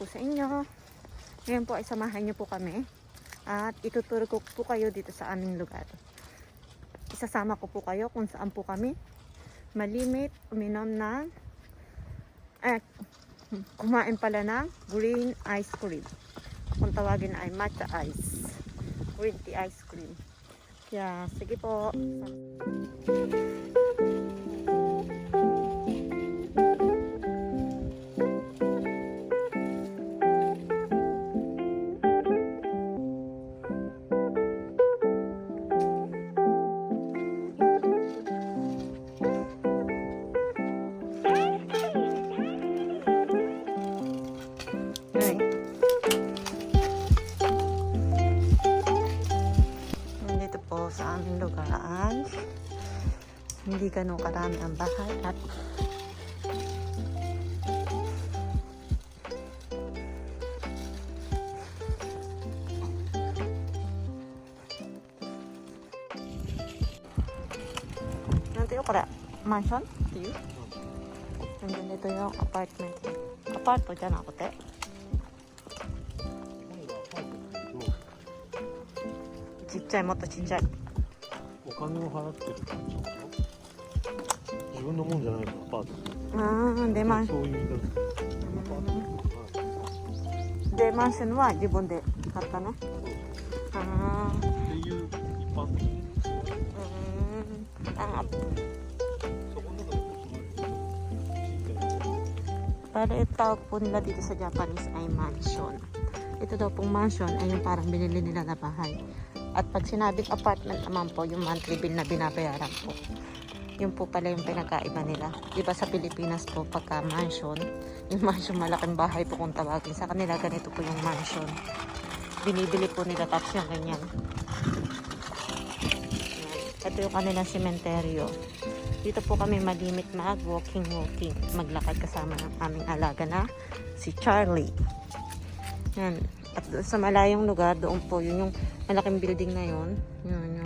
po sa inyo. Ngayon po ay samahan niyo po kami. At ituturo ko po kayo dito sa aming lugar. Isasama ko po kayo kung saan po kami malimit uminom ng eh, kumain pala ng green ice cream. Kung tawagin ay matcha ice. Green tea ice cream. Kaya, sige po. Ay. Bam Bam bahay at なんていう？これマンション？っていう？全然ネットの？アパートメントアパートじゃなくてちっちゃいもっとちっちゃい。お金を払ってる。感じなの自分のもんじゃないのアパートああ出まそういう意味だでマンションは自分で買ったのああっていう一般的に mm, ang そこの中でこう小さい pero ito tawag po nila dito sa Japanese ay mansion ito daw pong mansion ay yung parang binili nila na bahay at pag sinabing apartment naman po yung monthly bill na binabayaran po yun po pala yung pinagkaiba nila. Iba sa Pilipinas po pagka mansion yung mansion malaking bahay po kung tawagin. Sa kanila ganito po yung mansion. Binibili po nila tapos yung ganyan. Yan. ito yung kanilang sementeryo. Dito po kami malimit mag walking. Maglakad kasama ng aming alaga na si Charlie. Yan. At sa malayong lugar doon po yun yung malaking building na yun. Yun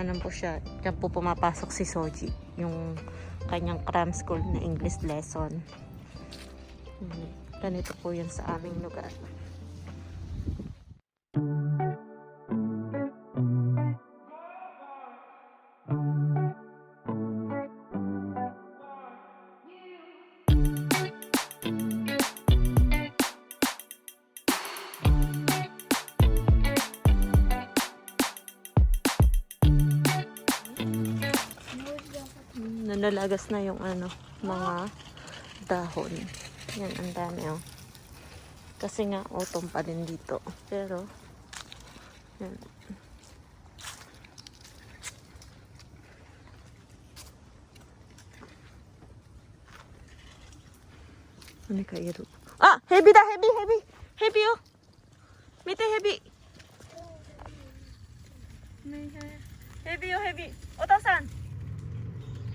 ano po siya dyan po pumapasok si Soji yung kanyang cram school na English lesson. Ganito po yun sa aming lugar Nanalagas na yung ano, mga dahon. Yan, ang dami oh. Kasi nga, autumn pa din dito. Pero, yan. Ano ka iro? Ah! Heavy da! Heavy! Heavy! Heavy oh! Mite heavy! Heavy oh! Heavy! Oto-san!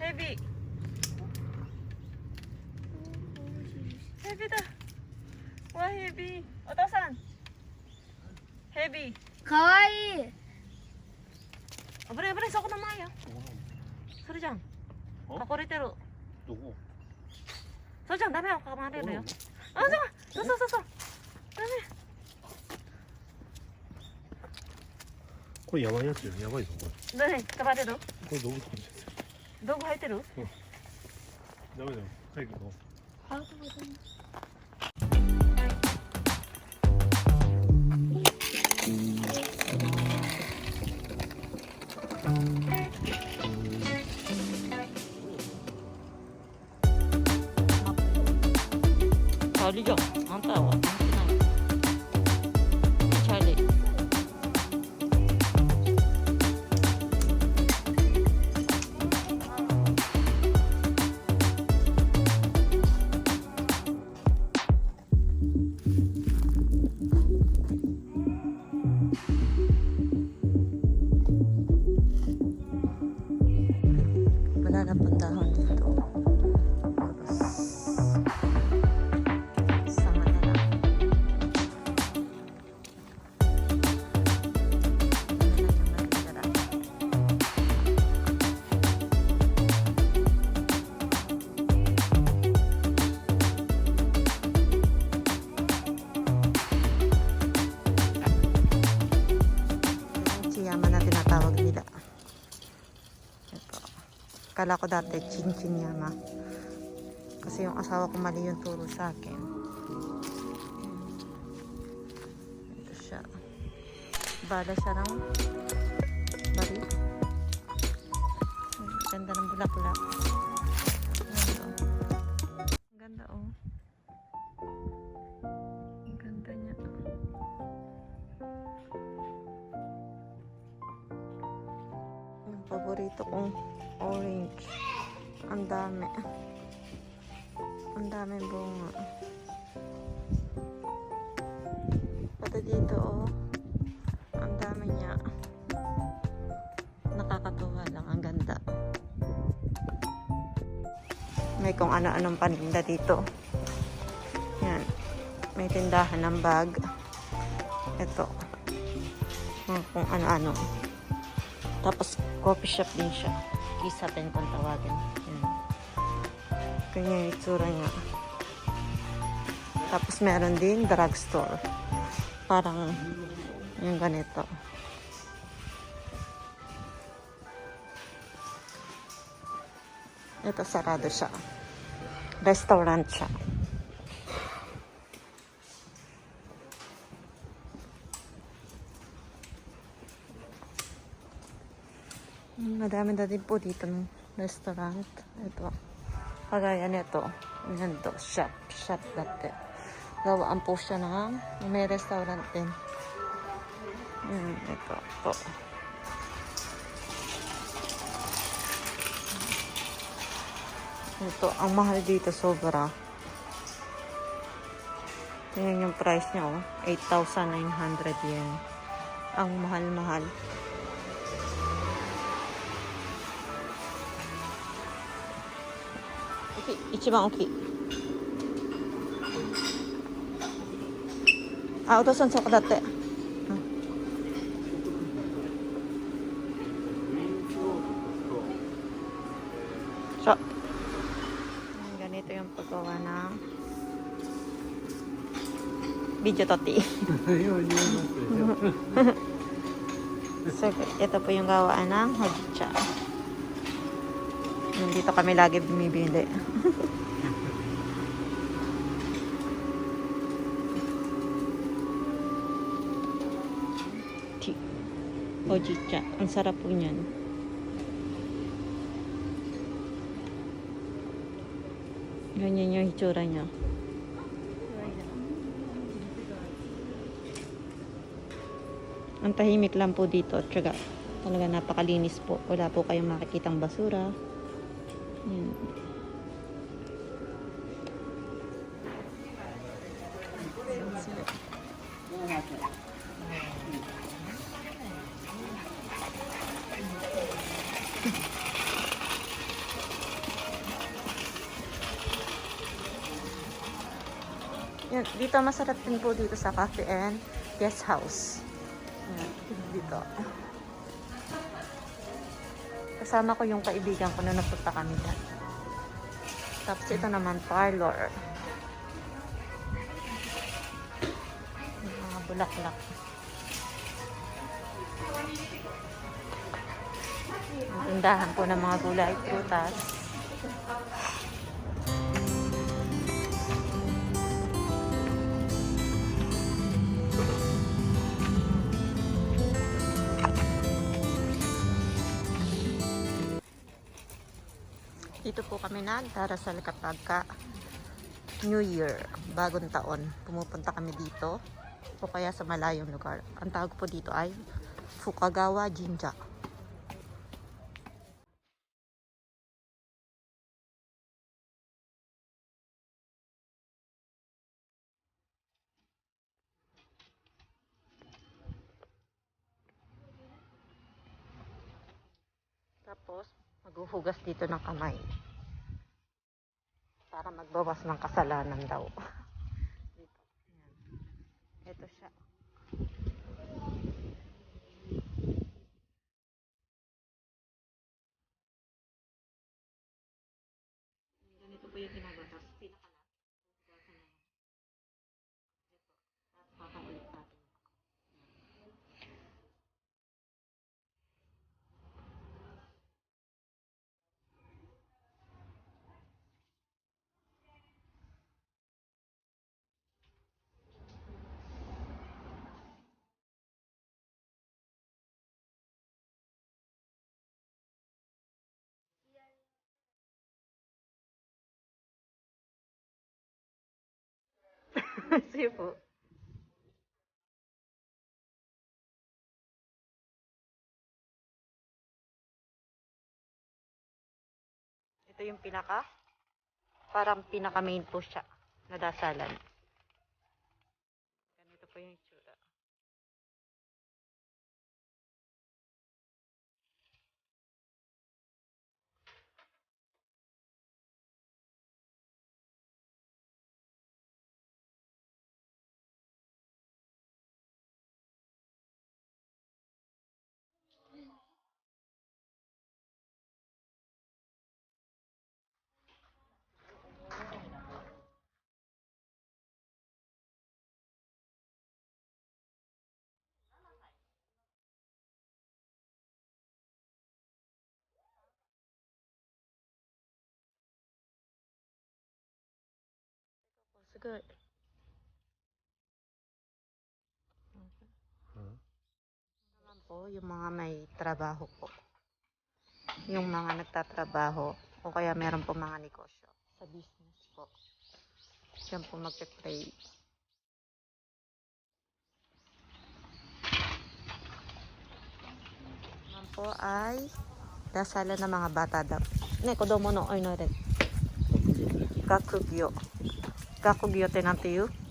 Heavy! Heavy da! Wa heavy! Oto-san! Heavy! かわいい。あぶれぶれそこの前よ。それじゃん。あ？隠れてる。どこ？それじゃん。ダメよ。噛まれるよ。おあそうそうそうそうダメ。これやばいやつよ。やばいぞこダメ噛まれる？れこれ動物かもし道具入ってる？れないダメだよ。早く行こありがとうございます。あれじゃ。は。Kala ko dati Chinchin Yama. Kasi yung asawa ko mali yung turo sa akin. Ito siya. Bala siya ng bari. Ang Ganda ng bulaklak. Ang ganda oh. Ang ganda niya. Yung paborito kong orange. Ang dami. Ang dami bunga. Pati dito oh. Ang dami niya. Nakakatuwa lang. Ang ganda. May kung ano-anong paninda dito. Yan. May tindahan ng bag. Ito. Kung ano-ano. Tapos, coffee shop din siya. Kisa pen kung tawagin. Yan. Ganyan yung itsura niya. Tapos, meron din drugstore. Parang, yung ganito. Ito, sarado siya. Restaurant siya. Madami na din po dito ng restaurant. Ito. Kagaya nito. Yan to. Shop. Shop dati. Gawaan po siya ng may restaurant din. Mm, ito po. Ito. Ang mahal dito sobra. Tingnan yung price niya oh. 8,900 yen. Ang mahal-mahal. 一番大きい。あお父さんそこだって、うん、何がねとこはな。ビデオ撮っていい？ito po yung gawa ng う Nandito kami lagi bumibili. Chi. Hojicha. Ang sarap po niyan. Ganyan yung hitsura niya. Ang tahimik lang po dito. At talaga napakalinis po. Wala po kayong makikitang basura. Yan. Yan, dito masarap din po dito sa cafe and guest house. Yan, dito. Kasama ko yung kaibigan ko na napunta kami dyan. Tapos ito naman parlor. Mga bulaklak. Ang tindahan po ng mga gulay, prutas. Dito po kami nagdarasal kapag ka New Year, bagong taon. Pumupunta kami dito o kaya sa malayong lugar. Ang tawag po dito ay Fukagawa Jinja. Tapos, maghuhugas dito ng kamay. Para magbawas ng kasalanan daw. Ito siya. Ganito po yung ginagawa. Tapos, pinakalat. Hugasan na yan. Ito. Tapos, papaulit natin. Sige po. Ito yung pinaka, parang pinaka main po siya, na Sige. naman po, yung mga may trabaho po. Yung mga nagtatrabaho o kaya meron po mga negosyo sa business po. Diyan po magpe-pray. Naman po ay dasalan ng mga bata daw. Ne, kodomo no oy no rin. Gakugyo. Gakugyo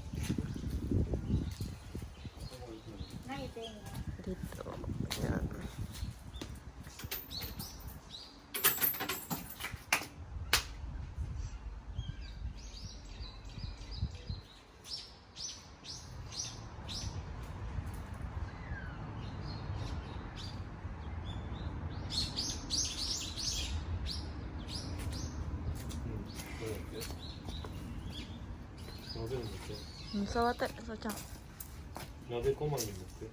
触って、そうちゃん。鍋こまに乗って？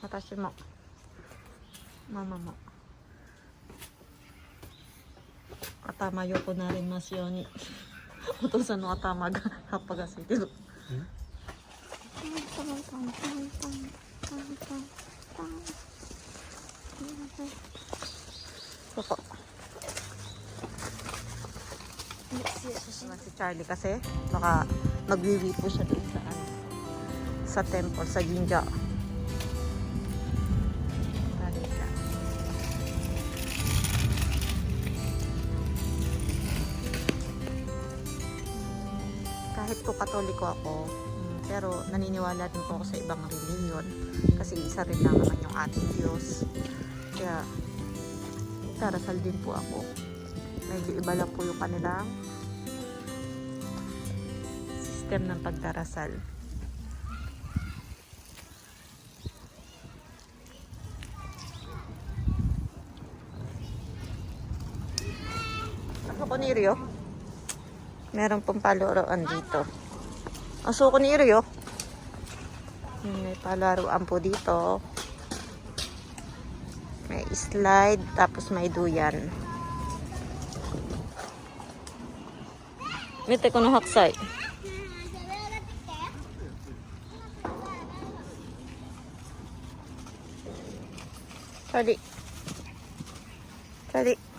私も。ママも。頭良くなりますように。お父さんの頭が葉っぱがついてる。ここ。Si Charlie kasi baka magwiwi po siya dun sa ano, sa temple, sa Jinja. Kahit po katoliko ako, pero naniniwala din po ako sa ibang reliyon kasi isa rin naman yung ating Diyos. Kaya darasal din po ako. Medyo iba lang po yung kanilang system ng pagdarasal. Asuko ni Rio. Meron pong paluroan dito. Asuko ni Rio. May palaruan po dito. May slide, tapos may duyan. Mite ko no haksay. Charlie. Charlie. Ah,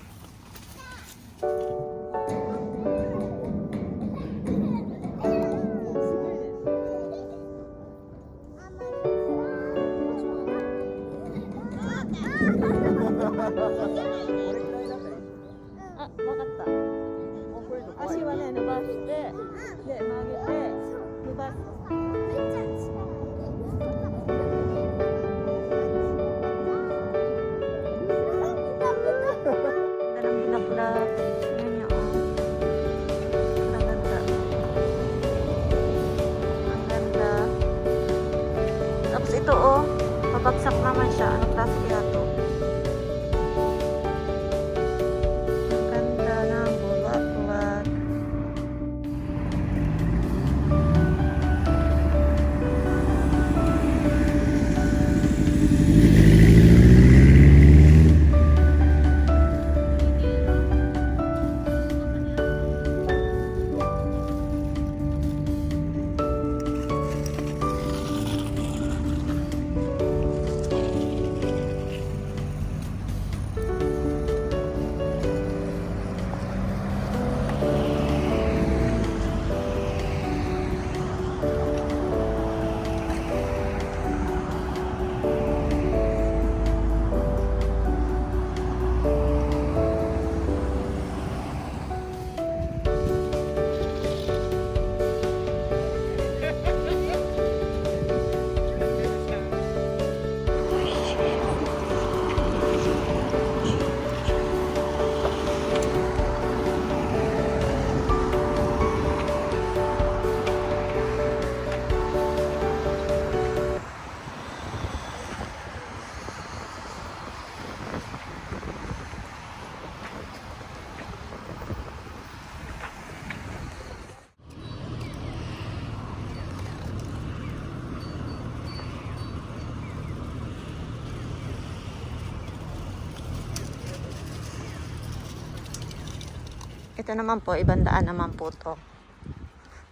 Ito naman po, ibang daan naman po to.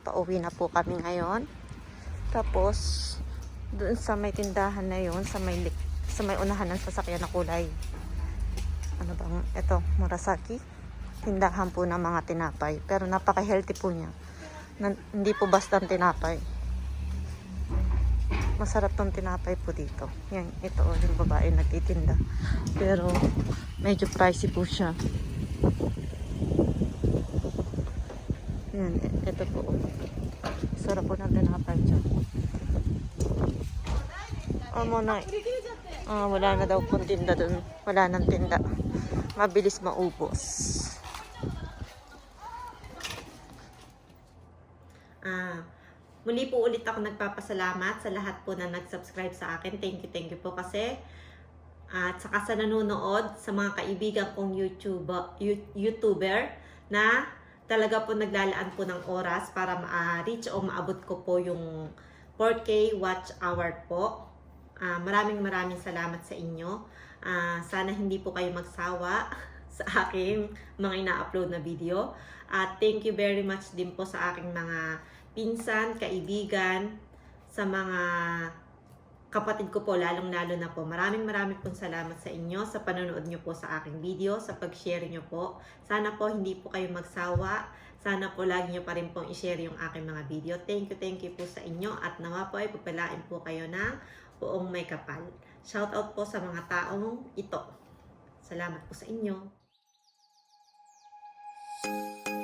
Pauwi na po kami ngayon. Tapos, doon sa may tindahan na yon sa may, sa may unahan ng sasakyan na kulay. Ano bang, ito, Murasaki. Tindahan po ng mga tinapay. Pero napaka-healthy po niya. Nan- hindi po basta tinapay. Masarap tong tinapay po dito. Yan, ito oh, yung babae nagtitinda. Pero medyo pricey po siya. Yan, ito po. oh. Sarap po tinapay dyan. Oh, muna. Ah, wala na daw pong tinda dun. Wala nang tinda. Mabilis maubos. Ah, muli po ulit ako nagpapasalamat sa lahat po na nag-subscribe sa akin. Thank you, thank you po kasi at saka sa nanonood sa mga kaibigan kong YouTube, you- YouTuber na talaga po naglalaan po ng oras para ma-reach o maabot ko po yung 4K watch hour po. Ah, maraming maraming salamat sa inyo. Ah, sana hindi po kayo magsawa sa aking mga ina-upload na video. At thank you very much din po sa aking mga pinsan, kaibigan, sa mga kapatid ko po, lalong-lalo na po. Maraming maraming pong salamat sa inyo sa panonood nyo po sa aking video, sa pag-share nyo po. Sana po hindi po kayo magsawa. Sana po lagi nyo pa rin pong i-share yung aking mga video. Thank you, thank you po sa inyo. At nawa po ay pagpalain po kayo ng buong may kapal. Shout out po sa mga taong ito. Salamat po sa inyo. Do it,